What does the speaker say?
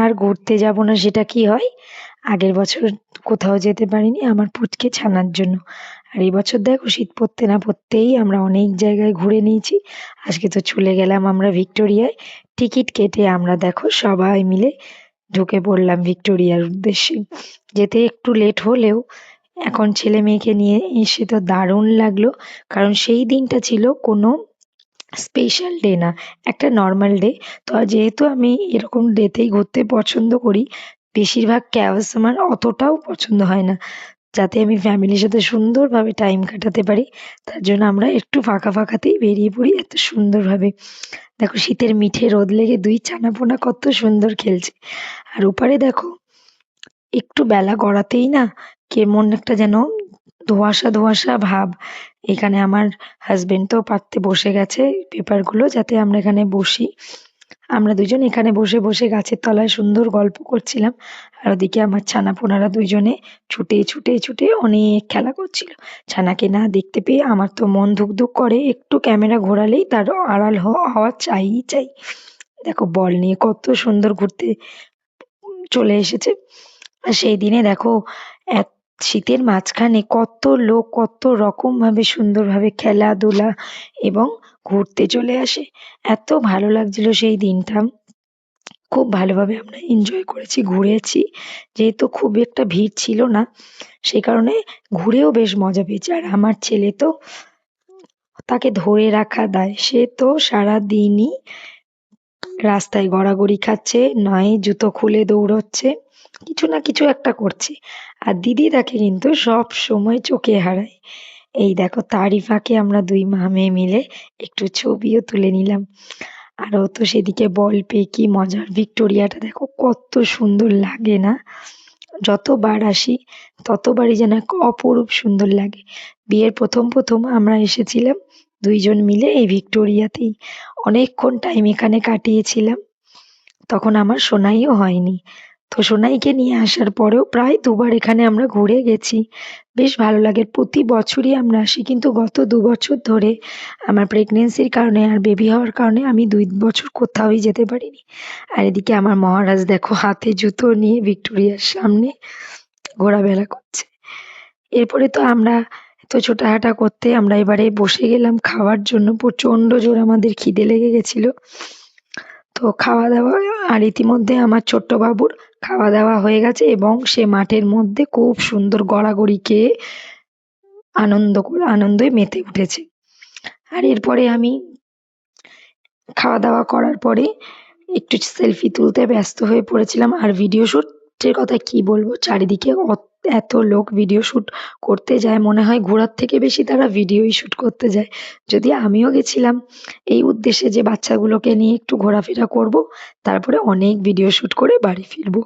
আর ঘুরতে যাব না, সেটা কি হয়? আগের বছর কোথাও যেতে পারিনি আমার পুচকে ছানার জন্য। আর এই বছর দেখো শীত পড়তে না পড়তেই আমরা অনেক জায়গায় ঘুরে নিয়েছি। আজকে তো চলে গেলাম আমরা ভিক্টোরিয়ায়। টিকিট কেটে আমরা দেখো সবাই মিলে ঢুকে পড়লাম ভিক্টোরিয়ার উদ্দেশ্যে। যেতে একটু লেট হলেও এখন ছেলে মেয়েকে নিয়ে এসে তো দারুণ লাগল। কারণ সেই দিনটা ছিল কোনো স্পেশাল ডে না, একটা নর্মাল ডে তো যেহেতু আমি এরকম ডেতেই ঘুরতে পছন্দ করি, বেশিরভাগ ক্যাবস আমার অতটাও পছন্দ হয় না। যাতে আমি ফ্যামিলির সাথে সুন্দরভাবে টাইম কাটাতে পারি, তার জন্য আমরা একটু ফাঁকা ফাঁকাতেই বেরিয়ে পড়ি এত সুন্দরভাবে। দেখো শীতের মিঠে রোদ লেগে দুই ছানাপোনা কত সুন্দর খেলছে। আর ওপারে দেখো, একটু বেলা গড়াতেই না কেমন একটা যেন ধোঁয়াশা ধোঁয়াশা ভাব। এখানে আমার হাজবেন্ড তো পারতে বসে গেছে পেপারগুলো যাতে আমরা এখানে বসি। আমরা দুজন এখানে বসে বসে গাছের তলায় সুন্দর গল্প করছিলাম। আর ওদিকে আমার ছানাপোনারা দুজনে ছুটে ছুটে ছুটে অনেক খেলা করছিল। ছানাকে না দেখতে পেয়ে আমার তো মন ধুক ধুক করে, একটু ক্যামেরা ঘোরালেই তার আড়াল হওয়া চাইই চাই। দেখো বল নিয়ে কত সুন্দর ঘুরতে চলে এসেছে। আর সেই দিনে দেখো এক শীতের মাঝখানে কত লোক কত রকমভাবে সুন্দরভাবে খেলাধুলা এবং ঘুরতে চলে আসে। এত ভালো লাগছিল সেই দিনটা। খুব ভালোভাবে আমরা এনজয় করেছি, ঘুরেছি। যেহেতু খুব একটা ভিড় ছিল না, সে কারণে ঘুরেও বেশ মজা পেয়েছি। আর আমার ছেলে তো তাকে ধরে রাখা দায়। সে তো সারাদিনই রাস্তায় গড়াগড়ি খাচ্ছে, নয় জুতো খুলে দৌড়চ্ছে, কিছু না কিছু একটা করছে। আর দিদি তাকে কিন্তু সব সময় চোখে হারায়। এই দেখো তারই ফাঁকে আমরা দুই মা মেয়ে মিলে একটু ছবিও তুলে নিলাম। আর ও তো সেদিকে বল পেয়ে কি মজার ভিক্টোরিয়াটা, দেখো কত সুন্দর লাগে না? যতবার আসি ততবারই যেন এক অপরূপ সুন্দর লাগে। বিয়ের প্রথম প্রথম আমরা এসেছিলাম দুইজন মিলে এই ভিক্টোরিয়াতেই। অনেকক্ষণ টাইম এখানে কাটিয়েছিলাম। তখন আমার সোনাইও হয়নি। তো সোনাইকে নিয়ে আসার পরেও প্রায় দুবার এখানে আমরা ঘুরে গেছি। বেশ ভালো লাগে, প্রতি বছরই আমরা আসি। কিন্তু গত দু বছর ধরে আমার প্রেগনেন্সির কারণে আর বেবি হওয়ার কারণে আমি দুই বছর কোথাওই যেতে পারিনি। আর এদিকে আমার মহারাজ দেখো, হাতে জুতো নিয়ে ভিক্টোরিয়ার সামনে ঘোরাফেরা করছে। এরপরে তো আমরা তো ছোটাহাঁটা করতে আমরা এবারে বসে গেলাম খাওয়ার জন্য। প্রচণ্ড জোর আমাদের খিদে লেগে গেছিল। তো খাওয়া দাওয়া, আর ইতিমধ্যে আমার ছোট্ট বাবুর খাওয়া দাওয়া হয়ে গেছে এবং সে মাঠের মধ্যে খুব সুন্দর গড়াগড়ি খেয়ে আনন্দ আনন্দে মেতে উঠেছে। আর এরপরে আমি খাওয়া দাওয়া করার পরে একটু সেলফি তুলতে ব্যস্ত হয়ে পড়েছিলাম। আর ভিডিও শ্যুটের কথা কি বলব? চারিদিকে এত লোক ভিডিও শ্যুট করতে যায়, মনে হয় ঘোরার থেকে বেশি তারা ভিডিওই শ্যুট করতে যায়। যদি আমিও গেছিলাম, এই উদ্দেশ্যে যে বাচ্চাগুলোকে নিয়ে একটু ঘোরাফেরা করব, তারপরে অনেক ভিডিও শ্যুট করে বাড়ি ফিরবো।